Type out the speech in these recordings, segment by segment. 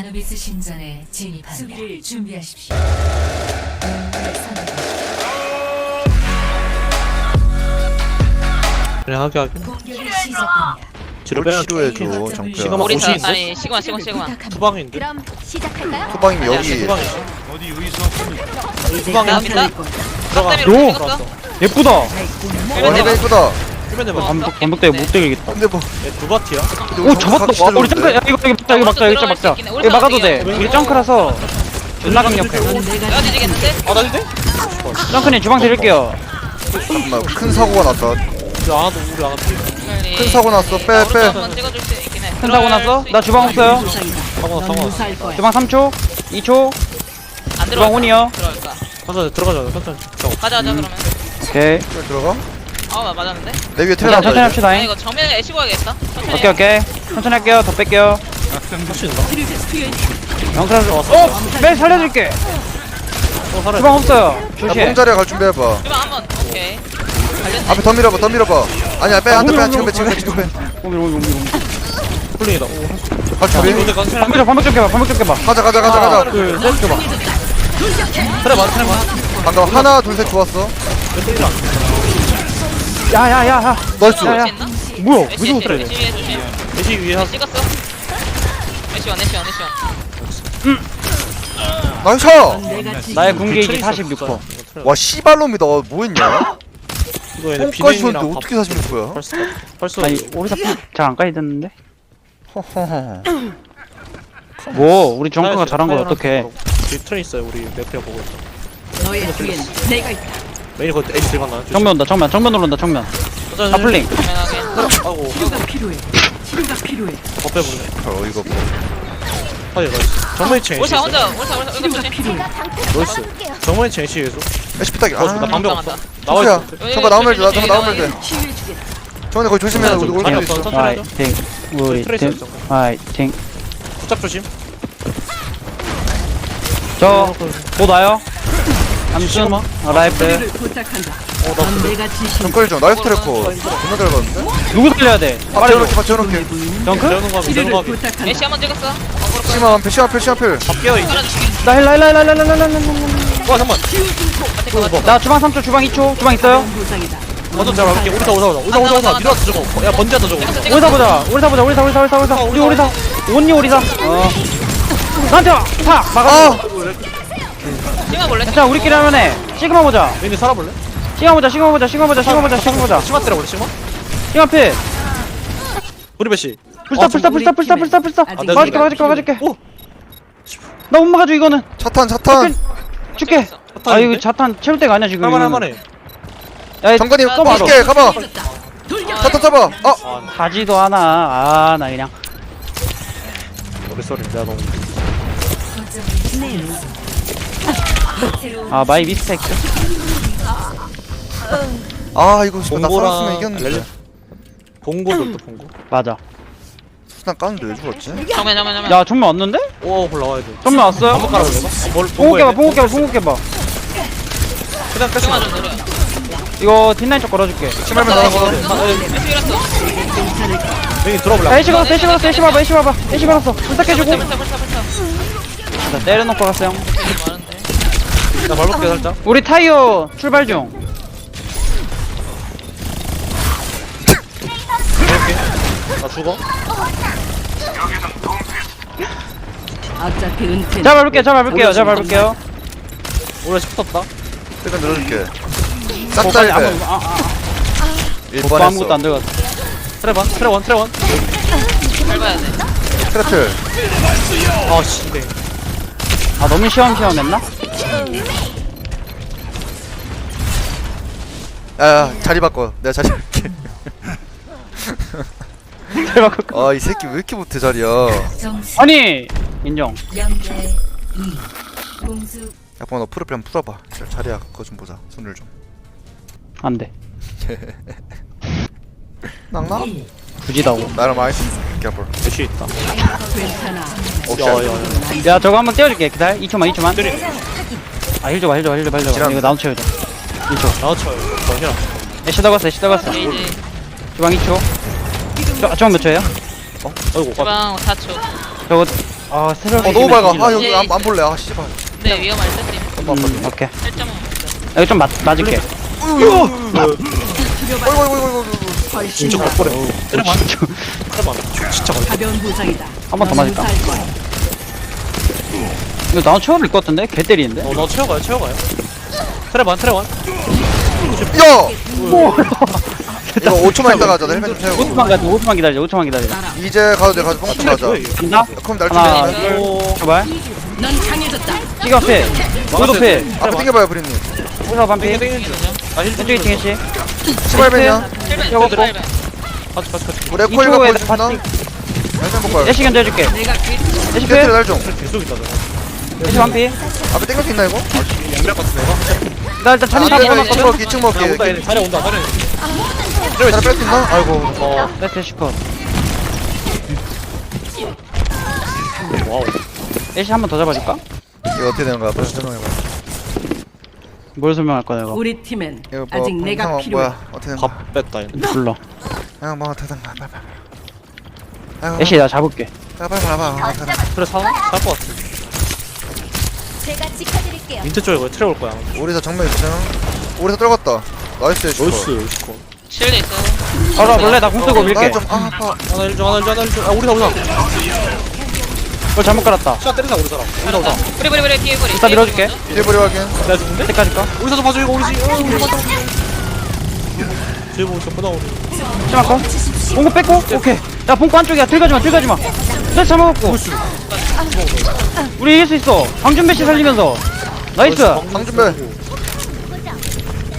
아누비스 신전에 진입합니다. 수비를 준비하십시오. 그래 하게 하게 공격이 시작됩니다. 뒤로 뭘 빼야 치료해줘 시그마 정표야 우리 다 오시인데? 아니 시그마 시그마 시그마 투방인데? 그럼 시작할까요? 후방이 여기 투방이 나 투방이 믿다 들어가 로! 예쁘다. 원래 이쁘다 휴면에 봐 반복 반복 때문에 못 되겠다. 근데 뭐 얘 두 바티야? 오 잡았다. 와, 우리 점크. 야 이거 이거 막자 이거 막자 이거 막자. 이거 막아도 돼. 이게 점크라서 존나 강력해. 내가 뒤지겠는데? 아 나인데? 점크님 주방 드릴게요. 잠깐만 큰 사고가 났다 우리 안 와도 우리 안 와도 빨리 큰 사고 났어 빼 빼 한번 찍어줄 수 있긴 해 큰 사고 났어? 나 주방 없어요. 상관없어 상관없어 주방 3초, 2초, 안 주방 들어갈 온이요. 들어갈까 천천히 들어가자 천천히 자, 가자 가자 그러면 오케이. 잘 들어가 아우 맞았는데 내 위에 천천히 천천히 다 합시다. 아니 잉. 이거 정면에 애쉬고 가야겠다 천천히 오케이 오케이. 천천히 할게요. 더 뺄게요. 할수 있나? 영크라서 어, 매 살려드릴게. 어 살아야 주방 없어요. 야 조심. 뽕자리에 갈 준비해봐 주방 한번 오케이 갈렸네 앞에 더 밀어봐 더 밀어봐 아니야 빼 한대 빼 지금 빼 지금 빼 지금 오미 오미 오미 오미. 풀링이다 오 빼갈 준비 반복 좀 반복 좀 깨봐. 반복 좀 깨봐. 가자 가자 가자 가자 둘, 셋, 줘봐. 트레 많아 트레 많아 방금 하나 둘 셋 좋았어 왼쪽이라 야, 야, 야, 야. 나이스 야, 야. 뭐야? 왜 저거 그래? 애쉬 위에 조심 대시 위에 한 찍었어 애쉬 원 애쉬 원 애쉬 원 나이스 나의 군게이지 46%. 와 씨발놈이다 와, 뭐했냐 이거 얘네 뽕까지 줬는데 비냉이랑 어떻게 46%야 펄스 펄스 아니, 오리사 잘안 까이졌는데? 허허허 뭐, 우리 정크가 잘한 걸 어떡해. 뒤 트레 있어요 우리 매트가 보고 있어 너의 뒤엔 내가 있다. 메인이 거기 에이스 들어갔나? 정면 온다, 정면, 정면으로 온다, 정면. 아. 당연하게 하고 치료가 필요해. 치료가 필요해. 더 빼볼래 별 어이가 없네 하이 나이스 정면이 체 올사 혼자 올사 올사 이거 치료가 조심 필요해. 나이스 정면이 체 에이스 에시피 따기 어, 나아 방벽. 없어 나와 정크야 있어 정크 나오면 돼나 정크 나오면 돼 치유해주겠다. 정크 거기 조심해 우리 좀 올수 방이 있어 없어 천천히 하자 화이팅, 우리 팀, 화이팅. 부착 조심 저, 곧 와요. 암순, 어, 라이프. 치료를 부탁한다. 넌 내가 지신 좀 나이스 트래커 존나 잘 봤는데 누구 살려야 돼? 아 재우는 거 치료를 하면 부탁한다. 애쉬 한번 찍었어 시만 한필 시만 필 시만 필 있어 깔아줄게 나 힐라, 힐라, 힐라, 힐라, 힐라, 힐라, 힐라. 와 잠만 나 주방 3초, 주방 2초, 주방 있어요? 보상이다. 먼저 잘 막을게 우리사 우리사 우리사 우리사 우리사 밀어왔어 저거 야 번지하다 저거 오리사 보자, 오리사 보자, 오리사, 오리사, 오리사, 오리사. 우리 오리사. 온니 오리사. 어. 나한테 와! 팍! 막아. 아 찍어 볼래? 괜찮아, 우리끼리 하면 해. 시그마 보자. 메인이 살아볼래? 시그마 보자, 시그마 보자, 시그마 보자, 시그마 보자, 시그마 보자. 심화 때려볼래 심화? 시그마 필. 우리 배씨 불사, 불사, 불사, 불사, 불사, 불사. 아직 막아줄게, 막아줄게, 막아줄게. 오! 나 못 막아줘, 이거는. 차탄 차탄 줄게. 아, 이거 자탄 채울 때가 아니야, 지금. 할만해. 할만해 야, 정관이 아, 써봐, 밀게 가봐 차탄 잡아 어아 가지도 않아. 아, 나 그냥. 우리 쏘리 내가 너무 아, 마이 미스테이크. 아 이거 진짜 나 살았으면 이겼는데 렐레 봉고도 또 봉고 맞아. 수단 까는데 왜 죽었지? 정면 정면 정면 야, 정면 왔는데? 오 올라와야 돼 정면 왔어요? 한번 깔아볼래? 어, 뭘 봉고 깨봐, 봉고 깨봐, 봉고 깨봐. 그냥 찍어줘 노래 이거 뒷라인 쪽 걸어줄게. 심하면 나가 봐 애쉬 밀었어 메인 들어볼래? 야, 애쉬 걸었어, 애쉬 걸었어, 애쉬 봐봐, 애쉬 봐봐. 애쉬 걸었어. 불탁해주고. 불타 불타 불타 자, 때려놓고 갔어요. 나 밟을게 살짝. 우리 타이어 출발 중. 밟을게. 나 죽어. 어차피 은퇴. 자, 밟을게요, 자, 밟을게요, 자, 밟을게요. 오래 싶었다. 일단 늘어줄게. 어, 싹다 빨리 1배 아무, 아, 아, 오빠 1번 아무것도 안 했어. 들어갔어. 트레반 트레원 트레원. 밟아야 돼. 트래필 아씨. 네 아, 너무 시원시원했나? 야 야 자리 바꿔 내가 자리 할게 잘 바꿔. 아이 새끼 왜 이렇게 못해 자리야 점수 아니, 인정. 0대 2. 공수 약간 너 프로필 한번 풀어봐 자, 자리야 그거 좀 보자 손을 좀 안 돼. 낭나? 1. 부지다고. 나랑 많이 개볼 대시 있다 괜찮아. 옵션 야, 저거 한번 띄워줄게. 기다려. 2초만, 2초만. 아, 힐 줘봐, 힐 줘봐, 힐 줘봐, 힐 줘봐. 지랄. 이거 나도 채워줘. 2초. 나와쳐요 정신아 애쉬 더갔어, 애쉬 더갔어. 게이지 주방 2초. 저, 저건 몇 초예요? 아이고 가 주방 4초 저거 아 새벽에 어 너무 밝아. 아 여기 안, 안 볼래 아 씨발 네 위험할 듯 음, 오케이 살짝만 여기 좀 맞, 맞을게 어이구 어이구 어이구 어이구 진짜 겉보래 때려봐 때려봐 진짜 겉 가벼운 부상이다. 한 번더넌 맞을까? 이거 나도 채워릴 것 같은데? 개 때리는데? 어너 채워가요 채워가요. 트레반 트레반. 야! 이거 5초만 있다가 하자. 나 헬멧 좀 채우고. 5초만 가자 5초만 기다리자 5초만 기다리자 이제 가도 돼 가도 뽕좀 가자. 간다? 그럼 날 하나 준비해. 둘 제발. 넌 강해졌다. 시각패. 로도패. 앞에 땡겨봐요 브리님. 호사 반피. 중 아 힐 왼쪽에 팅해씨 시발벤이야 헬멧 저거 드라이브 같이 같이 같이. 우리 에코 1가 이쪽에 보여주나? 날좀 볼까요? 애쉬 견제 해줄게. 내가 그 애쉬 패 날좀. 계속 있다 저거 애쉬 반피. 앞에 땡길 수 있나 이거? 양면 같은데 이거? 나 일단 자리 다 아, 이층 먹어놨거든. 먹기 2층 먹기 자 온다 자리 온다 자리 자리 뺄수 있나? 아이고. 어 세트 애쉬 컷 와우. 애쉬 한 번 더 잡아줄까? 이거 어떻게 되는 거야? 벌써 설명해봐. 뭘 설명할 거야 내가 우리 팀엔 이거 뭐 아직 내가 필요해. 뭐야? 어떻게 되는 거야? 밥 뺐다 얘네. 불러. 그냥 뭐 어떻게 되는 거야 빨리 빨리. 아이고 애쉬 나 잡을게. 빨리 빨리 봐봐. 아? 트레 사나? 살것 같아 제가 지켜드릴게요. 민트 쪽에 왜 트레 올 거야 우리서 정면 2층 우리서 떨궜다. 나이스 에이스 나이스 이거 실드 있어 바로 와볼래? 나공 쓰고 밀게. 나좀 아, 아파. 하나 일중 하나 일중 하나 일중 아 우리다 우리다 그걸 잘못 깔았다. 시간 때리자 우리 사람 우리다 우리다 뿌리 뿌리 뿌리 뒤에 뿌리. 이따 밀어줄게. 딜버리 확인. 내가 죽는데? 세트 까줄까? 우리 사도 봐줘 이거 우리 지. 어, 우리 맞다 뒤에 보고 있었구나 우리. 심할 거? 봉고 뺐고? 오케이. 야 봉고 안쪽이야. 들어가지마 들어가지마. 세트 잡아먹고 우리 이길 수 있어. 방준배 씨 살리면서. 나이스. 강준배.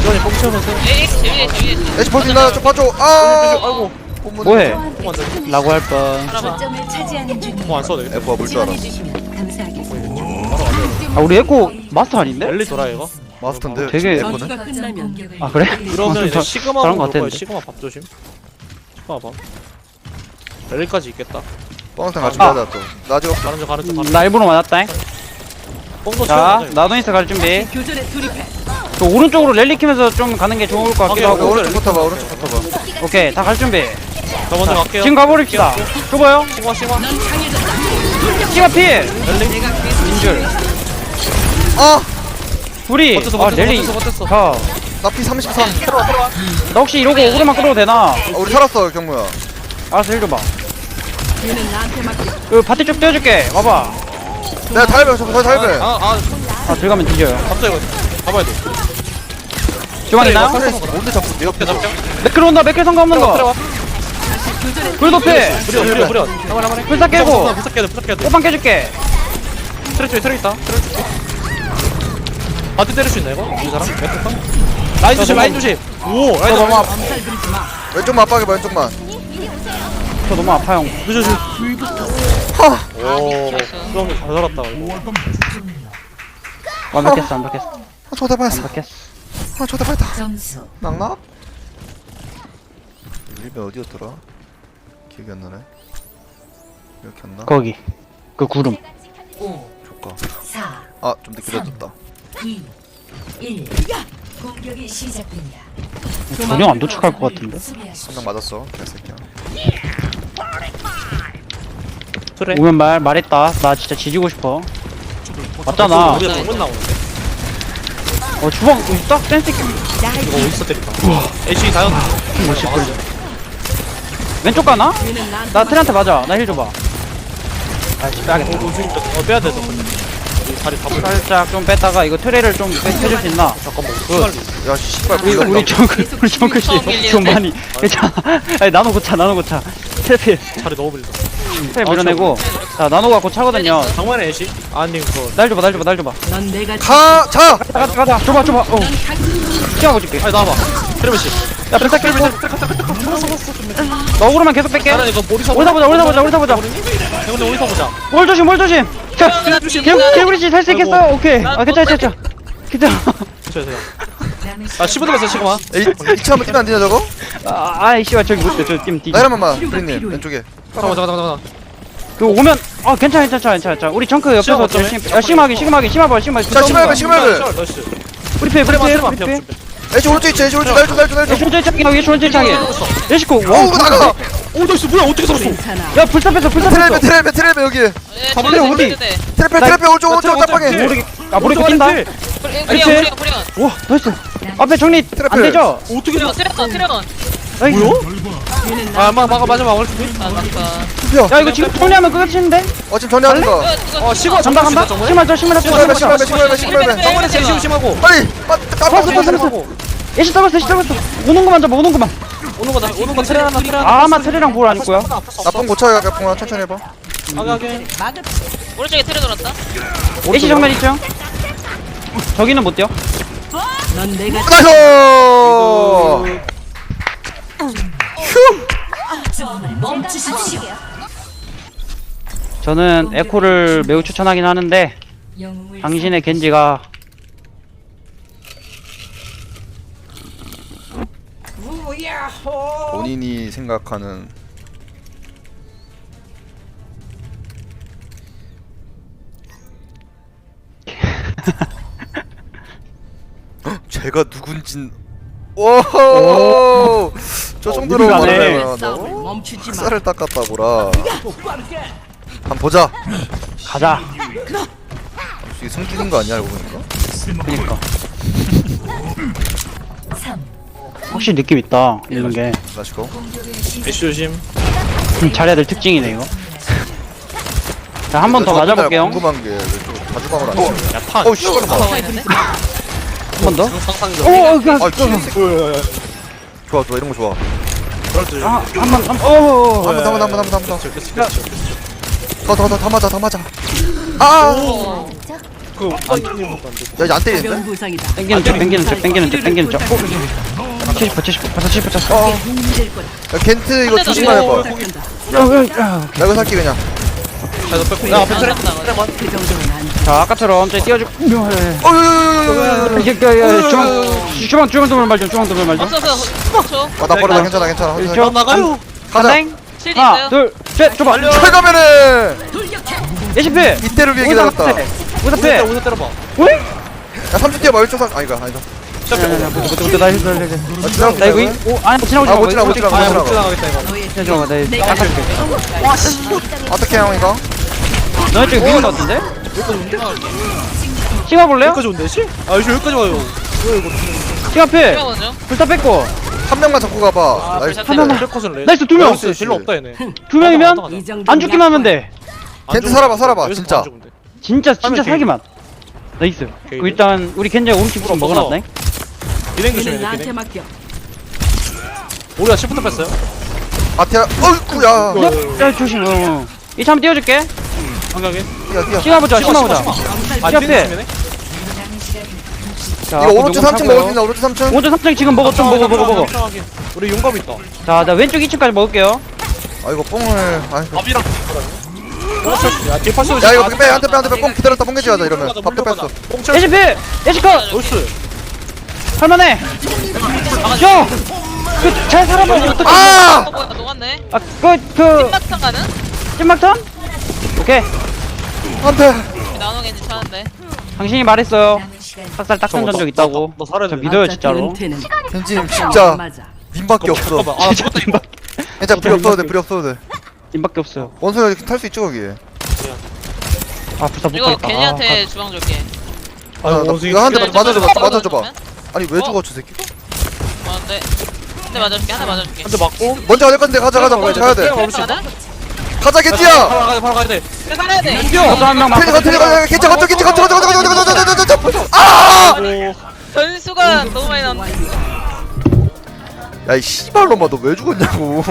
이번에 뻥 채우면서 에이 재밌네 재밌네 에이스 볼수 있나? 좀 봐줘. 아! 아이고. 뭐해? 라고 할뻔. 알아봐 점을 차지하는 중이에요. 뽕안 써도 되겠다. 에코가 물줄 알아. 아 우리 에코 마스터 아닌데? 엘리 돌아 이거? 마스터인데 되게- 에코는? 아 그래? 이러면 이제 저- 시그마 거볼 거야 시그마 밥 조심. 시그마 밥. 엘리까지 있겠다 뻥탕 같이 아. 가자 또나 가는 중 가는 나 일부러 맞았다잉. 뽕도 자 채우자 나도니스 갈 준비. 교전에 투입해. 그 오른쪽으로 랠리 키면서 좀 가는 게 좋을 것 같기도 하고. 오른쪽 붙어봐 오른쪽 붙어봐. 오케이 다 갈 준비. 저 먼저 갈게요. 지금 가버립시다. 좁아요. 시그마 시그마 넌 강해졌다. 시가 피. 엘리? 인줄. 아! 둘이. 버텼어 아 버텼어 랠리. 버텼어 버텼어. 가나 나 P33 혹시 이러고 오그로만 끌어도 되나? 아, 우리 살았어 경무야. 알았어 힐 줘봐. 그 바티 쪽 떼어줄게. 와봐. 내가 달배 저 달배. 아 아 아. 들어가면 뒤져요. 갑자기 잡아야 돼. 주방 있나요? 뭔데 자꾸 내 옆에 잡자 맥클 온다. 맥클 성공 없는 들어와. 거 불도패 부려 부려 부려 한번 한번 불사 깨고. 부탁해야 돼 부탁해야 돼. 오빵 깨줄게. 트레 쪽에 트레 있다. 트레 쪽에. 바디 때릴 수 있나 이거? 이 사람? 몇 라인 조심 라인 조심. 오 라인 조심. 왼쪽만 압박해봐 왼쪽만 저 너무 조심 조심 하! 오 그럼 잘 살았다 이거 완벽했어 완벽했어 아 저다 빠졌어 완벽했어 아 저다 빠졌다 점수 낙낙? 일배 어디였더라? 기억이 안 나네 이렇게 안 나? 거기 그 구름 5, 조카 4, 아좀 늦게 졌다 2, 1. 공격이 시작됩니다. 전혀 안 도착할 것 같은데 수비하십시오. 한명 맞았어 개새끼야 트레 오면 말 말했다. 나 진짜 지지고 싶어. 맞잖아. 우리가 잘못 나오는데? 어 주방 여기 딱 센스 있게 이거 어디서 때릴까 애쉬 다이언 왼쪽 가나? 나 트렌트 맞아. 나 힐 줘봐. 아 하겠다 어 빼야 돼 다리 다 불. 살짝 좀 뺐다가 이거 트레를 좀 빼- 빼줄 수 있나? 잠깐만 야 씨발 우리 우리 정글 우리 정글 씨? 좀 많이 괜찮아. 아니 나노 고차 나노 고차. 트래필. 자리 너무 빌려 트래 밀어내고. 자 나노가 곧 차거든요. 장만의 애쉬? 아님 그거 날 줘봐 날 줘봐 날 줘봐. 넌 내가 가! 자! 가자 가자 가자. 줘봐 줘봐. 어. 시간 줄게. 아니 나와봐. 트레블 씨. 야너 억울하면 계속 뺄게. 나는 이거 머리 오리사 보자 오리사 보자 오리사 보자. 근데 어디서 보자. 뭘 조심 뭘 조심. 자 조심. 개구리 씨 살 수 있겠어? 오케이. 아 괜찮아 괜찮아 괜찮아 죄송해요. 남은 아 10분 남았어 시그마 이 2층 한번 뛰면 안 되냐 저거? 아 아이 씨발 저기 못돼 저팀 뒤. 나 이러면만 치료가 브리님 필요해. 왼쪽에 잠깐만 잠깐만 잠깐만 그 오면 아 괜찮아 괜찮아 괜찮아 괜찮아 우리 정크 옆에서 시간 어쩌네? 열심히 야 심하게 심하게 심하봐 심하게 자, 심하게, 심하게. 나이스 우리 패 우리 트레만 우리 준비 애쉬 오른쪽 있지 애쉬 오른쪽 날줘 날줘 예시 원제 창이야 원제 창이 예시코 어우 나가! 오 나이스 뭐야 어떻게 괜찮아. 야 불사 뺐어 불사 트랩에 뺐어 트랩에 트랩에 여기 예, 가볼래, 딜러대, 어디? 딜러대. 트랩에 나- 트랩에 오른쪽 오른쪽 어때, 깜빡이 어때? 모르게 아 모르게 낀다 브리온, 나 이스. 브리온, 브리온, 브리온. 와 나이스. 앞에 정리 안 트래플. 되죠? 어떻게 트레온, 트레온, 트레온. 나이스 아 막, 막아 맞아 막을 준비 아, 맞다. 투표 야 이거 지금 정리하면 끝인데? 어 지금 정리하는 이거, 거어 시거 간다 간다? 심할 저 시골배 시골배 시골배 정원에 제일 심심하고 빨리 깜빡이 봤어 봤어 예시 떨궜어 예시 떨궜어. 오는 거만 잡아 오는 거만. 오는 거다 오는 거 트레 하나 트레 하나. 아, 아마 트레랑 볼 아닐 거야? 나쁜 고쳐야 뽕아 천천히 해봐. 하게 오른쪽에 트레 돌았다. 예시 정면 있죠? 저기는 못 뛰어. 넌 내가 나이스 멈추십시오. 저는 에코를 매우 추천하긴 하는데 영웅을 당신의 겐지가 본인이 생각하는 헉, 제가 누군진 오! 저 정도로 우리가 네. 말하면 멈추지 마. 쌀을 닦았다 보라 한번 보자 가자 이게 승준인 거 아니야 알고 보니까 그니까 3 확실히 느낌 있다 이런 게. 애쉬 조심 음, 잘해야 될 특징이네 이거 자 한 번 더 맞아볼게요 궁금한 게왜 자주방을 안 쳐? 야탄 어우 씨발 봐. 가고 있는데? 한 번 더? 상상적 오 그냥 아, 씨. 좋아 좋아 이런 거 좋아 그렇지 아, 한 번 한 번 오 한 번 더 한 번 더 한 번더 그렇지 그렇지 더더더 더 맞아 더 맞아 아! 그안 틀리는 것도 안돼 야 이제 안 때리는데? 부상이다. 땡기는 쪽 땡기는 쪽 땡기는 쪽 땡기는 쪽70% 70% 벌써 70% 찼어 어 힘들 거다. 야, 겐트 이거 조심만 해봐 시작한다. 나 이거 살게 그냥 자너 야 앞에. 자 아까처럼 어휴. 이게 그 주방 주방 주방 도물 말좀 주방 도물 말좀 없어서 10초. 아나 버려도 괜찮아 괜찮아. 저-. 나가요. 가자 하나 있어요? 둘셋 줘봐. 철가면은! 예시피 이때를 위해 기다렸다. 야 오사패 오늘 때려봐. 오이 30 뛰어봐 1초 3 아니다 아니다 나나 이거 아 지나가 나 이거 이- 오 아니 지나오지 아, 마못 지나가, 못 지나가, 못 아못 지나가. 지나가겠다 이거. 너의 잠깐만 나 깎아줄게. 어떻게 형 이거? 너네 쪽에 미는 거 같은데? 찍어볼래요? 여기까지 온대 씨? 아 애쉬 여기까지 와요. 시가피 트레 먼저. 불타 뺐고. 한 명만 잡고 가봐. 나이스. 불샷 때려. 트레컷은 레 나이스 두 명. 나이스. 딜러 없다 얘네. 두 명이면 이 정도 안 죽기만 하면 돼. 겐트 살아봐 살아봐 여기서 진짜. 안. 진짜 진짜 하면 살기만. 나이스. 그 일단 우리 켄지가 오른쪽 부분 먹어, 먹어놨네. 얘는 조심해 나한테 맡겨. 우리가 10부터 뺐어요? 아티야 어이쿠 야. 야 조심 어. 이차 한번 띄워줄게 방각에? 뛰어 뛰어. 심어보자 심어보자. 아 시간 비냉 피해. 조심해 자, 이거 오른쪽 요거 3층 사고요. 먹을 수 있나 오른쪽 3층? 오른쪽 3층 지금 먹어 좀 먹어 먹어 먹어. 편하게. 우리 용감 있다. 자나 왼쪽 2층까지 먹을게요. 아 이거 뽕을 아 이거. 밥이랑 야 뒤에 파시 야 이거 빼 한대 빼 한대 빼뽕 기다렸다 뽕 개지 하자 이러면. 밥도 뺐어 뽕쳐 예시피 예시컷! 나이스 할만해. 형그잘 살아보지 어떡해. 아! 어, 뭐야, 녹았네. 아그그 찐막상 가는? 찐막턴? 오케이 안돼. 나노 겐지 차는데. 당신이 말했어요. 시간 싹살 딱선 전적 있다고. 너 살아야 저 돼. 믿어요 진짜로. 은퇴는 겐지 진짜 맞아. 님밖에 없어. 잠깐만. 아 이거 괜찮아 불이 없어도 돼 불이 없어도 돼. 님밖에 없어요. 원소야 탈수 있죠 거기 아 불사 못 이거 가겠다. 겐지한테 주방 줄게. 아, 나- 원숭이 이거 한대 그래, 맞아줘봐 저거 맞아줘봐. 그러면? 아니 왜 어? 죽어 저 새끼? 어, 네. 한대 맞아줄게, 한대 맞아줄게. 한대 맞고? 먼저 가야 될 건데 가자 가자 먼저 가야 돼. 가자? 가자 겐지야! 바로 가야 돼 바로 가야 돼. 그래, 살아야 돼. 저도 한 명만. 틀리고 틀리고 개쩍 거쩍 개쩍 거쩍 거쩍 거쩍 거쩍 거쩍 거쩍 거쩍 아! 전수가 너무 많이 나온다. 야이 씨발로 마너왜 죽었냐고.